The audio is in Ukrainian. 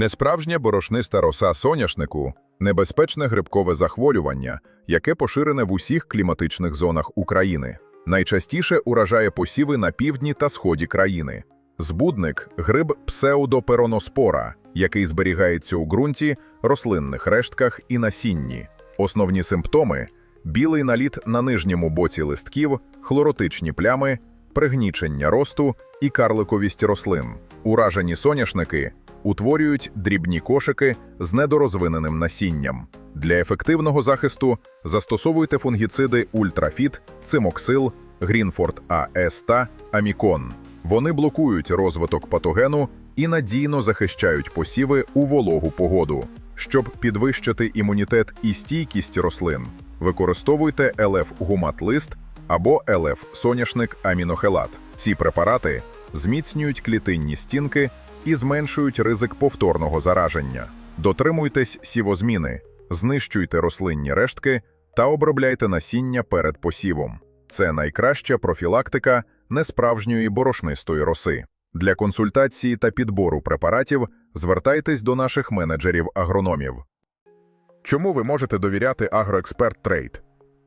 Несправжня борошниста роса соняшнику небезпечне грибкове захворювання, яке поширене в усіх кліматичних зонах України. Найчастіше уражає посіви на півдні та сході країни. Збудник гриб псеудопероноспора, який зберігається у ґрунті, рослинних рештках і насінні. Основні симптоми білий наліт на нижньому боці листків, хлоротичні плями, пригнічення росту і карликовість рослин. Уражені соняшники утворюють дрібні кошики з недорозвиненим насінням. Для ефективного захисту застосовуйте фунгіциди Ультрафіт, Цимоксил, Грінфорд АС та Амікон. Вони блокують розвиток патогену і надійно захищають посіви у вологу погоду. Щоб підвищити імунітет і стійкість рослин, використовуйте ЛФ гумат-лист або ЛФ соняшник амінохелат. Ці препарати зміцнюють клітинні стінки і зменшують ризик повторного зараження. Дотримуйтесь сівозміни, знищуйте рослинні рештки та обробляйте насіння перед посівом. Це найкраща профілактика несправжньої борошнистої роси. Для консультації та підбору препаратів звертайтесь до наших менеджерів-агрономів. Чому ви можете довіряти Агроексперт Трейд?